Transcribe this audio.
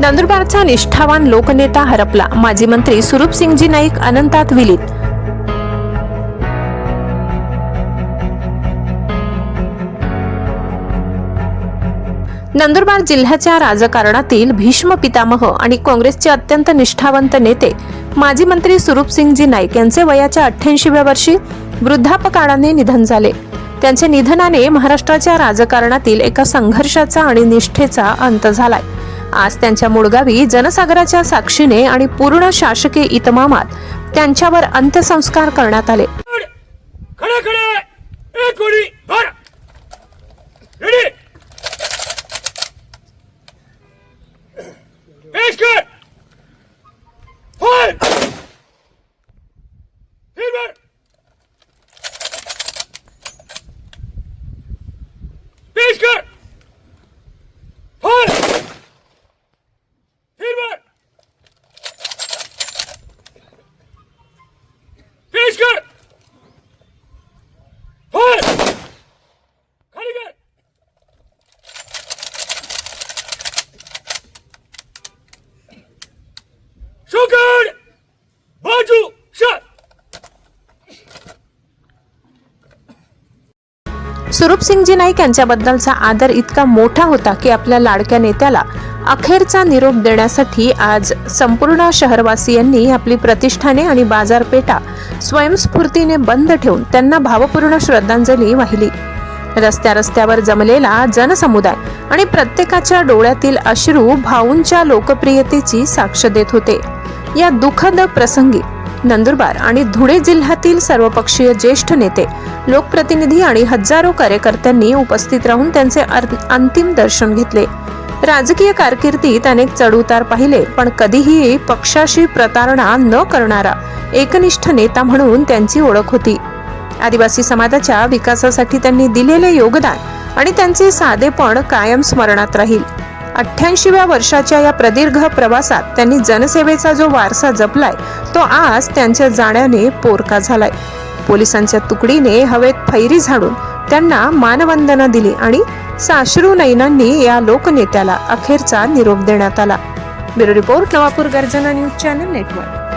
नंदुरबारचा निष्ठावान लोकनेता हरपला. माजी मंत्री सुरूपसिंगजी नाईक अनंतात विलीन. नंदुरबार जिल्ह्याच्या राजकारणातील भीष्म पितामह आणि काँग्रेसचे अत्यंत निष्ठावंत नेते माजी मंत्री सुरूपसिंगजी नाईक यांचे वयाच्या अठ्ठ्याऐंशीव्या वर्षी वृद्धापकाळाने निधन झाले. त्यांच्या निधनाने महाराष्ट्राच्या राजकारणातील एका संघर्षाचा आणि निष्ठेचा अंत झालाय. आज त्यांच्या मुळगावी जनसागराच्या साक्षीने आणि पूर्ण शासकीय इतमामात त्यांच्यावर अंत्यसंस्कार करण्यात आले. खडे खडे! सुरूपसिंगजी नाईक यांच्याबद्दलचा आदर इतका मोठा होता की आपल्या लाडक्या नेत्याला अखेरचा निरोप देण्यासाठी आज संपूर्ण शहरवासियांनी आपली प्रतिष्ठाने आणि बाजारपेठा स्वयंस्फूर्तीने बंद ठेवून त्यांना भावपूर्ण श्रद्धांजली वाहिली. रस्त्या रस्त्यावर जमलेला जनसमुदाय आणि प्रत्येकाच्या डोळ्यातील अश्रू भाऊंच्या लोकप्रियतेची साक्ष देत होते. या दुःखद प्रसंगी नंदुरबार आणि धुळे जिल्ह्यातील सर्वपक्षीय ज्येष्ठ नेते लोकप्रतिनिधी आणि हजारो कार्यकर्त्यांनी उपस्थित राहून त्यांचे अंतिम दर्शन घेतले. राजकीय कारकिर्दीत अनेक चढउतार पाहिले पण कधीही पक्षाशी प्रतारणा न करणारा एकनिष्ठ नेता म्हणून त्यांची ओळख होती. आदिवासी समाजाच्या विकासासाठी त्यांनी दिलेले योगदान आणि त्यांचे साधेपण कायम स्मरणात राहील. अठ्ठ्याऐंशीव्या वर्षाच्या या प्रदीर्घ प्रवासात त्यांनी जनसेवेचा जो वारसा जपलाय तो आज त्यांच्या जाण्याने पोरका झालाय. पोलिसांच्या तुकडीने हवेत फैरी झाडून त्यांना मानवंदना दिली आणि साश्रू नैनांनी या लोकनेत्याला अखेरचा निरोप देण्यात आला. ब्युरो रिपोर्ट नवापूर गर्जना न्यूज चॅनल नेटवर्क.